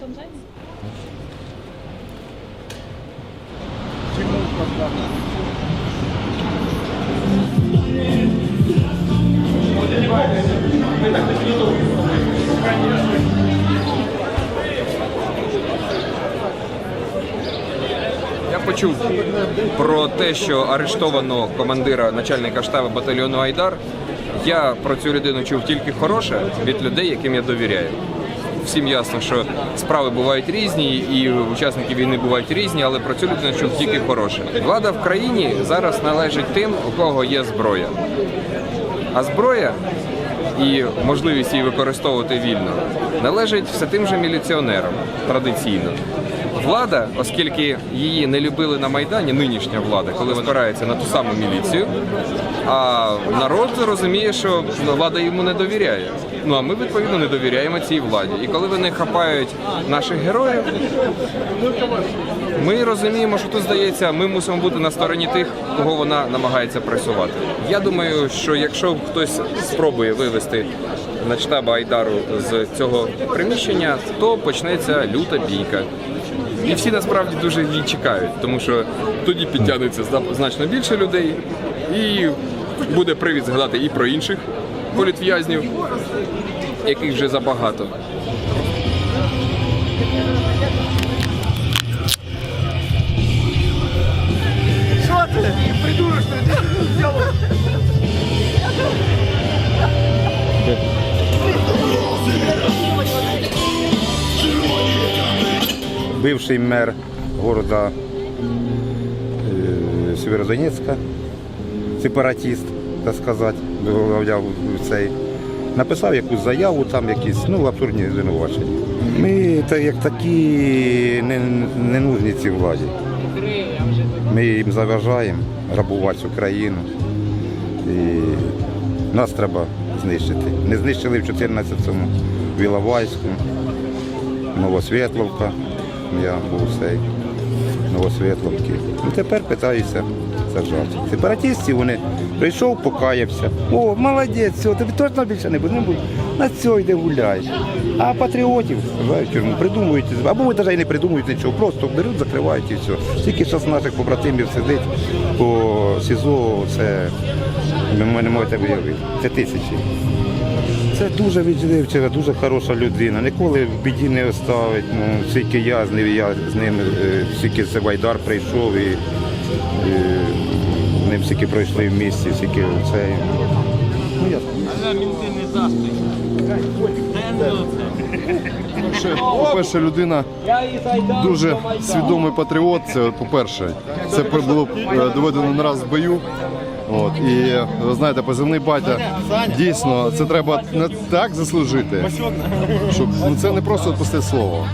там займе? Я почув про те, що арештовано командира начальника штабу батальйону Айдар. Я про цю людину чув тільки хороше від людей, яким я довіряю. Всім ясно, що справи бувають різні, і учасники війни бувають різні, але про цю людину тільки хороше. Влада в країні зараз належить тим, у кого є зброя. А зброя і можливість її використовувати вільно належить все тим же міліціонерам традиційно. Влада, оскільки її не любили на Майдані, нинішня влада, коли спирається на ту саму міліцію, а народ розуміє, що влада йому не довіряє. Ну а ми відповідно не довіряємо цій владі. І коли вони хапають наших героїв, ми розуміємо, що тут здається, ми мусимо бути на стороні тих, кого вона намагається пресувати. Я думаю, що якщо хтось спробує вивести на штаба Айдару з цього приміщення, то почнеться люта бійка. І всі насправді дуже її чекають, тому що тоді підтягнеться значно більше людей, і буде привід згадати і про інших політв'язнів, яких вже забагато. бывший мэр города э, Северодонецка, сепаратист, так сказати, возглавляв цей. Написав якусь заяву, там якісь ну, абсурдні звинувачення. Ми так, як такі не, не нужні цій владі. Ми їм заважаємо грабувати цю країну. І нас треба знищити. Не знищили в 14-му в Іловайську, Новосвітловка. Я був цей. Ну, тепер питаюся саджати. Сепаратистів вони прийшов, покаявся. О, молодець, все, тобі точно більше не буде. Не буде. На цього йде гуляєш. А патріотів сажають тюрму, придумують, або ви навіть не придумують нічого, просто беруть, закривають і все. Тільки зараз наших побратимів сидить по СІЗО, це ви не можете виявити. Це тисячі. Це дуже відживчива, дуже хороша людина. Ніколи в біді не оставить. Ну, скільки я з ним, я з ним, е, скільки це Вайдар прийшов і, і з ним скільки пройшли в місті, скільки це. Ну, я Перше, По-перше, людина дуже свідомий патріот. Це по-перше, це було е, доведено не раз в бою. От і ви знаєте, позивний батя дійсно це треба не так заслужити, щоб ну це не просто пусте слово,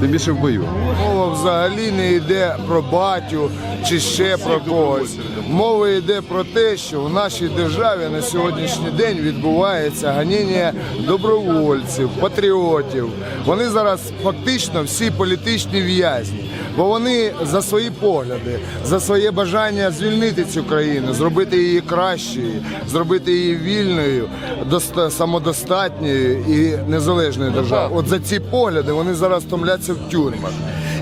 тим більше в бою. Мова взагалі не йде про батю чи ще про когось. Мова йде про те, що в нашій державі на сьогоднішній день відбувається ганіння добровольців, патріотів. Вони зараз фактично всі політичні в'язні, бо вони за свої погляди, за своє бажання звільнити цю країну, зробити її кращою, зробити її вільною, доста- самодостатньою і незалежною державою. От за ці погляди вони зараз томляться в тюрмах.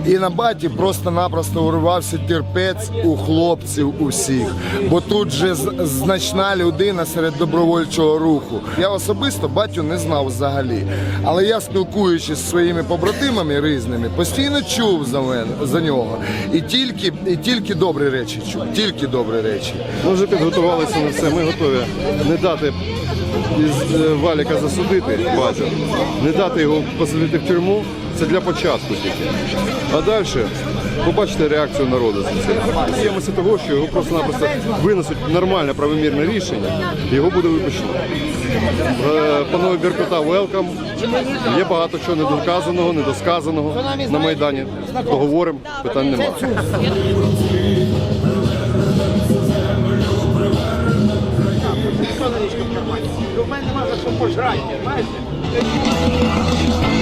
І на баті просто-напросто урвався терпець у хлопців усіх. Бо тут же значна людина серед добровольчого руху. Я особисто батю не знав взагалі. Але я спілкуючись зі своїми побратимами різними, постійно чув за мене за нього. І тільки, і тільки добрі речі чув, тільки добрі речі. Ми вже підготувалися на все. Ми готові не дати із е, валіка засудити батю, не дати його посадити в тюрму. Це для початку тільки. А далі побачите реакцію народу за це. Боїмося того, що його просто-напросто винесуть нормальне правомірне рішення, його буде випущено. Е, Панове Беркута, велкам. Є багато чого недоказаного, недосказаного на Майдані. Поговоримо, питань немає. Ми б'ємось за Україну і за